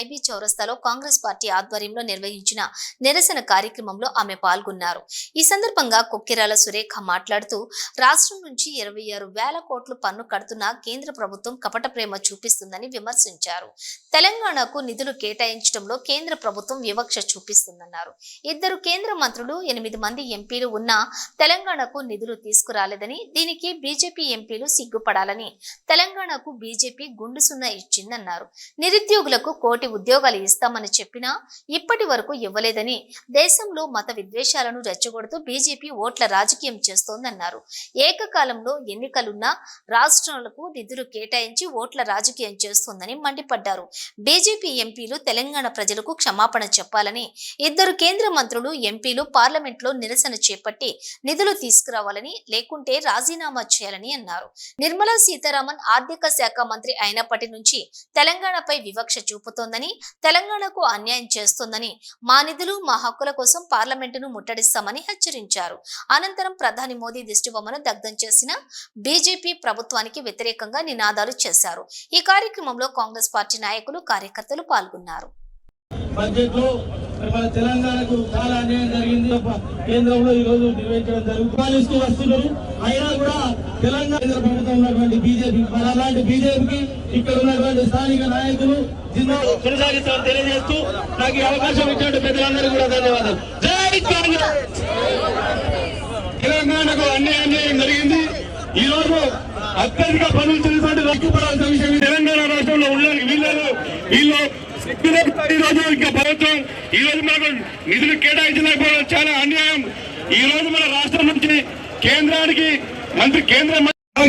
IB చౌరస్తాలో Congress party ఆధ్వర్యంలో నిర్వహించిన నిరసన కార్యక్రమంలో ఆమె పాల్గొన్నారు. ఈ సందర్భంగా కొక్కిరాల సురేఖ మాట్లాడుతూ రాష్ట్రం నుంచి ఇరవై ఆరు వేల కోట్లు పన్ను కడుతున్న కేంద్ర ప్రభుత్వం కపట ప్రేమ చూపిస్తుందని విమర్శించారు. తెలంగాణకు నిధులు కేటాయించడంలో కేంద్ర ప్రభుత్వం వివక్ష చూపిస్తుందన్నారు. ఇద్దరు కేంద్ర మంత్రులు ఎనిమిది మంది ఎంపీలు ఉన్నా తెలంగాణకు నిధులు తీసుకురాలేదని దీనికి బీజేపీ ఎంపీలు సిగ్గుపడాలని తెలంగాణకు బీజేపీ గుండు సున్నా ఇచ్చిందన్నారు. నిరుద్యోగులకు కోటి ఉద్యోగాలు ఇస్తామని చెప్పినా ఇప్పటి వరకు ఇవ్వలేదని దేశంలో మత విద్వేషాలను రెచ్చగొడుతూ బీజేపీ ఓట్ల రాజకీయం చేస్తోందన్నారు. ఏకకాలంలో ఎన్నికలున్నా రాష్ట్రాలకు నిధులు కేటాయించి ఓట్ల రాజకీయం చేస్తోందని మండిపడ్డారు. బీజేపీ ఎంపీలు తెలంగాణ ప్రజలకు క్షమాపణ చెప్పాలని ఇద్దరు కేంద్ర మంత్రులు ఎంపీలు పార్లమెంట్లో నిరసన చేపట్టి నిధులు తీసుకురావాలని లేకుంటే రాజీనామా చేయాలని అన్నారు. నిర్మలా సీతారామన్ ఆర్థిక శాఖ మంత్రి అయినప్పటి నుంచి తెలంగాణపై వివక్ష చేస్తోందని తెలంగాణకు అన్యాయం చేస్తోందని మా నిధులు మా హక్కుల కోసం పార్లమెంటును ముట్టడిస్తామని హెచ్చరించారు. అనంతరం ప్రధాని మోదీ దిష్టిబొమ్మను దగ్ధం చేసిన బీజేపీ ప్రభుత్వానికి వ్యతిరేకంగా నినాదాలు చేశారు. ఈ కార్యక్రమంలో కాంగ్రెస్ పార్టీ నాయకులు కార్యకర్తలు పాల్గొన్నారు. బడ్జెట్లో మన తెలంగాణకు చాలా అన్యాయం జరిగింది. కేంద్రంలో ఈ రోజు నిర్వహించడం జరుగుతుంది పాలిస్తూ వస్తున్నారు. అయినా కూడా తెలంగాణ ప్రభుత్వం ఉన్నటువంటి బీజేపీ మరి అలాంటి బీజేపీకి ఇక్కడ ఉన్నటువంటి స్థానిక నాయకులు జిల్లా కొనసాగిస్తామని తెలియజేస్తూ నాకు ఈ అవకాశం ఇచ్చినట్టు పెద్దలందరూ కూడా ధన్యవాదాలు. జై కాంగ్రెస్! తెలంగాణకు అన్యాయం జరిగింది. ఈ రోజు అత్యధిక పనులు చేసినటువంటి రక్కుపడాల్సిన విషయం తెలంగాణ రాష్ట్రంలో ఉండడానికి వీళ్ళు వీళ్ళు ఇంకా ప్రభుత్వం ఈ రోజు మనకు నిధులు కేటాయించలేకపోవడం చాలా అన్యాయం. ఈ రోజు మన రాష్ట్రం నుంచి కేంద్రానికి మంత్రి కేంద్ర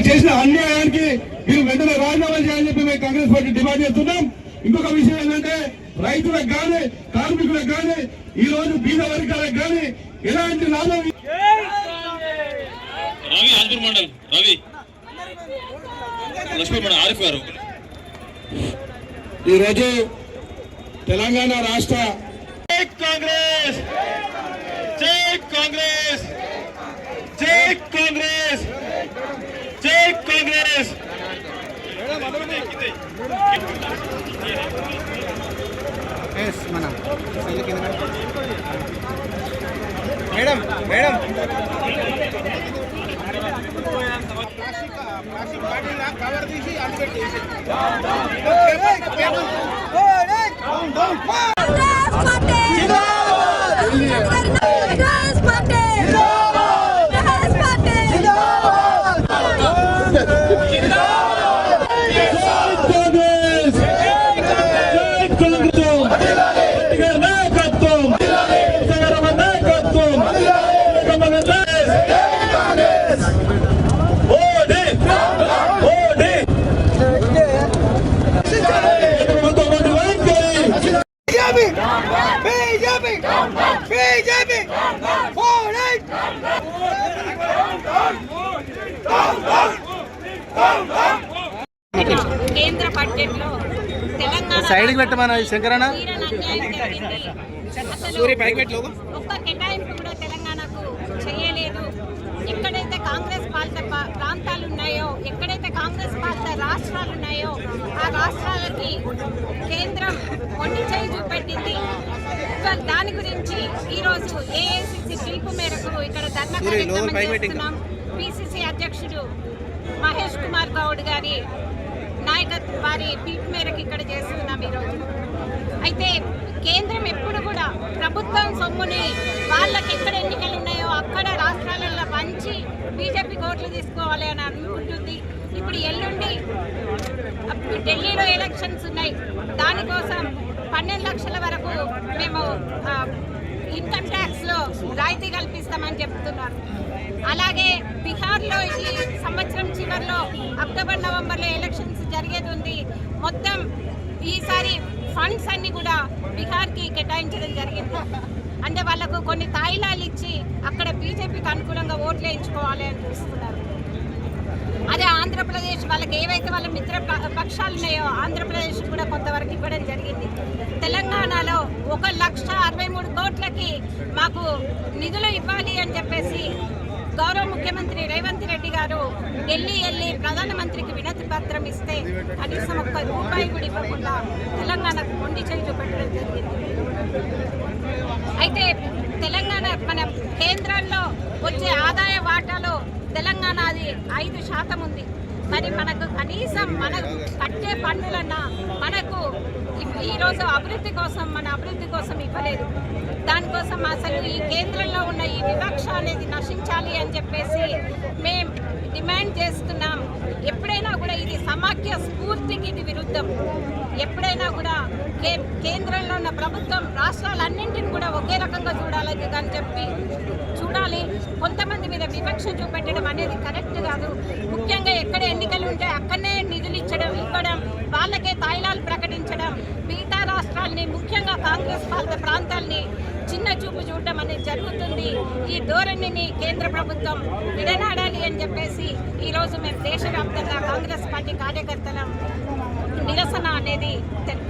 చేసిన అన్యాయానికి మీరు వెంటనే రాజీనామా చేయాలని చెప్పి మేము కాంగ్రెస్ పార్టీ డిమాండ్ చేస్తున్నాం. ఇంకొక విషయం ఏంటంటే రైతులకు కానీ కార్మికులకు కానీ ఈ రోజు బీద వర్గాలకు కానీ ఎలాంటి లాభం రవి ఆజ్పూర్ మండల్ రవి. లక్ష్మీ మండల్ ఆరిఫ్ గారు. ఈరోజు తెలంగాణ రాష్ట్ర జై కాంగ్రెస్! జై కాంగ్రెస్! జై కాంగ్రెస్! జై కాంగ్రెస్! Madam madam. కవర్ తీసి అడ్డుపెట్టేసి కాంగ్రెస్ జై కాంగ్రెస్ గట్టిగా నాయకత్వం సగరమ నాయకత్వం కాంగ్రెస్ ఓడి ఓడి ప్రభుత్వం ఓడి వైఖరి బీజేపీ బీజేపీ ఫోర్ట్ కేంద్ర బడ్జెట్లో తెలంగాణ సైడ్కి పెట్టమన్న శంకరన్న తీరని అన్యాయం జరిగింది అసలు సూర్య పైకి పెట్టి లోగో ఒక్క కేటాయింపు కూడా తెలంగాణకు చేయలేదు. ఎక్కడైతే కాంగ్రెస్ పాలిత ప్రాంతాలు ఉన్నాయో ఎక్కడైతే కాంగ్రెస్ పాలిత రాష్ట్రాలు ఉన్నాయో ఆ రాష్ట్రాలకి కేంద్రం మొండి చేయి చూపెట్టింది. దాని గురించి ఈరోజు ఏఐసిసి పిలుపు మేరకు ఇక్కడ ధర్నా కార్యక్రమం. చేస్తున్నాం. మహేష్ కుమార్ గౌడ్ గారి నాయకత్వ వారి పిలుపు మేరకు ఇక్కడ చేస్తున్నాం ఈరోజు. అయితే కేంద్రం ఎప్పుడు కూడా ప్రభుత్వం సొమ్ముని వాళ్ళకి ఎక్కడ ఎన్నికలు ఉన్నాయో అక్కడ రాష్ట్రాలలో పంచి బీజేపీ ఓట్లు తీసుకోవాలి అని అనుకుంటుంది. ఇప్పుడు ఎల్లుండి ఢిల్లీలో ఎలక్షన్స్ ఉన్నాయి. దానికోసం పన్నెండు లక్షల వరకు మేము ఆ, ఇన్కమ్ ట్యాక్స్లో రాయితీ కల్పిస్తామని చెప్తున్నారు. అలాగే బీహార్లో ఈ సంవత్సరం చివరిలో అక్టోబర్ నవంబర్లో ఎలక్షన్స్ జరిగేది ఉంది. మొత్తం ఈసారి ఫండ్స్ అన్ని కూడా బీహార్కి కేటాయించడం జరిగింది. అంటే వాళ్ళకు కొన్ని తాయిలాలు ఇచ్చి అక్కడ బీజేపీకి అనుకూలంగా ఓట్లు వేయించుకోవాలి అని చూస్తున్నారు. అదే ఆంధ్రప్రదేశ్ వాళ్ళకి ఏవైతే వాళ్ళ మిత్ర ప- పక్షాలు ఉన్నాయో ఆంధ్రప్రదేశ్ కూడా కొంతవరకు ఇవ్వడం జరిగింది. తెలంగాణలో ఒక లక్ష అరవై మూడు కోట్లకి మాకు నిధులు ఇవ్వాలి అని చెప్పేసి గౌరవ ముఖ్యమంత్రి రేవంత్ రెడ్డి గారు ఢిల్లీ వెళ్ళి ప్రధానమంత్రికి వినతి పత్రం ఇస్తే కనీసం ఒక్క రూపాయి కూడా ఇవ్వకుండా తెలంగాణకు మొండి చేయి చూపెట్టడం జరిగింది. అయితే మన కేంద్రంలో వచ్చే ఆదాయ వాటాలో తెలంగాణ అది ఐదు శాతం ఉంది. మరి మనకు కనీసం మన కట్టే పన్నులన్నా మనకు ఈ- ఈరోజు అభివృద్ధి కోసం మన అభివృద్ధి కోసం ఇవ్వలేదు. దానికోసం అసలు ఈ కేంద్రంలో ఉన్న ఈ వివక్ష అనేది నశించాలి అని చెప్పేసి మేము డిమాండ్ చేస్తున్నాం. ఎప్పుడైనా కూడా ఇది సమాఖ్య స్ఫూర్తికి ఇది విరుద్ధం. ఎప్పుడైనా కూడా కే కేంద్రంలో ఉన్న ప్రభుత్వం రాష్ట్రాలన్నింటిని కూడా ఒకే రకంగా చూడాలని అని చెప్పి చూడాలి. కొంతమంది మీద వివక్ష చూపెట్టడం అనేది కరెక్ట్ కాదు. ముఖ్యంగా ఎక్కడ ఎన్నికలు ఉంటే అక్కడనే నిధులు ఇచ్చడం ఇవ్వడం వాళ్ళకే తాయిలాలు ప్రకటించడం మిగతా రాష్ట్రాల్ని ముఖ్యంగా కాంగ్రెస్ పాలిత ప్రాంతాల్ని చిన్న చూపు చూడటం అనేది జరుగుతుంది. ఈ ధోరణిని కేంద్ర ప్రభుత్వం విడనాడాలి అని చెప్పేసి ఈరోజు మేము దేశవ్యాప్తంగా కాంగ్రెస్ పార్టీ కార్యకర్తల నిరసన అనేది